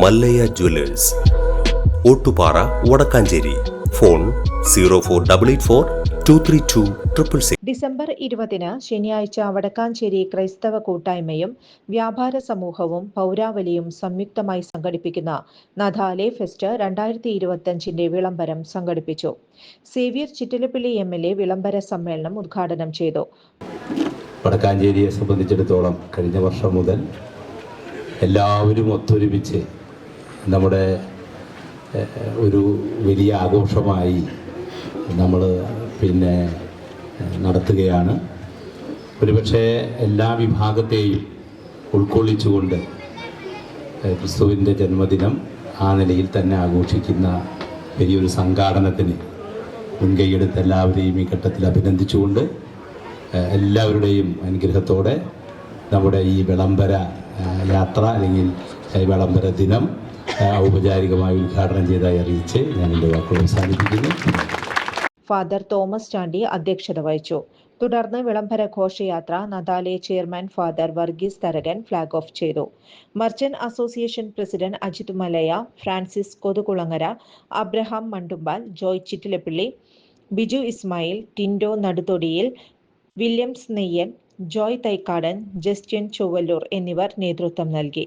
Mallayya jewellers Ottupara Vadakkanchery. Phone zero four double eight four two three two triple six. December ഇരുപതിന് ശനിയാഴ്ച വടക്കാഞ്ചേരി ക്രൈസ്തവ കൂട്ടായ്മയും വ്യാപാര സമൂഹവും പൗരാവലിയും സംയുക്തമായി സംഘടിപ്പിക്കുന്ന നഥാലെ ഫെസ്റ്റ് രണ്ടായിരത്തി ഇരുപത്തഞ്ചിന്റെ വിളംബരം സംഘടിപ്പിച്ചു. Xavier Chittilappilly M L A വിളംബര സമ്മേളനം ഉദ്ഘാടനം ചെയ്തു. വടക്കാഞ്ചേരിയെ സംബന്ധിച്ചിടത്തോളം കഴിഞ്ഞ വർഷം മുതൽ എല്ലാവരും ഒത്തൊരുമിച്ച് നമ്മുടെ ഒരു വലിയ ആഘോഷമായി നമ്മൾ പിന്നെ നടത്തുകയാണ്. ഒരുപക്ഷെ എല്ലാ വിഭാഗത്തെയും ഉൾക്കൊള്ളിച്ചുകൊണ്ട് ക്രിസ്തുവിന്റെ ജന്മദിനം ആ നിലയിൽ തന്നെ ആഘോഷിക്കുന്ന വലിയൊരു സംഘാടനത്തിന് മുൻകൈയെടുത്ത് എല്ലാവരെയും ഈ ഘട്ടത്തിൽ അഭിനന്ദിച്ചുകൊണ്ട് എല്ലാവരുടെയും അനുഗ്രഹത്തോടെ നമ്മുടെ ഈ വിളംബര യാത്ര അല്ലെങ്കിൽ വിളംബര ദിനം ഔപചാരികമായി ഉദ്ഘാടനം ചെയ്തതായി അറിയിച്ച് ഞാൻ എന്റെ വാക്കുകൾ അവസാനിപ്പിക്കുന്നു. ഫാദർ തോമസ് ചാണ്ടി അധ്യക്ഷത വഹിച്ചു. തുടർന്ന് വിളംബര ഘോഷയാത്ര നദാലെ chairman father Varghese Tharakan flag off ചെയ്തു. Merchant association president Ajith Malaya Francis Kothukulangara Abraham Mandumpal Joy Chittilappilly Biju Ismail Tindo Naduthodiyil Williams Neyyan Joy Thaikkadan Justin Chowallur എന്നിവർ നേതൃത്വം നൽകി.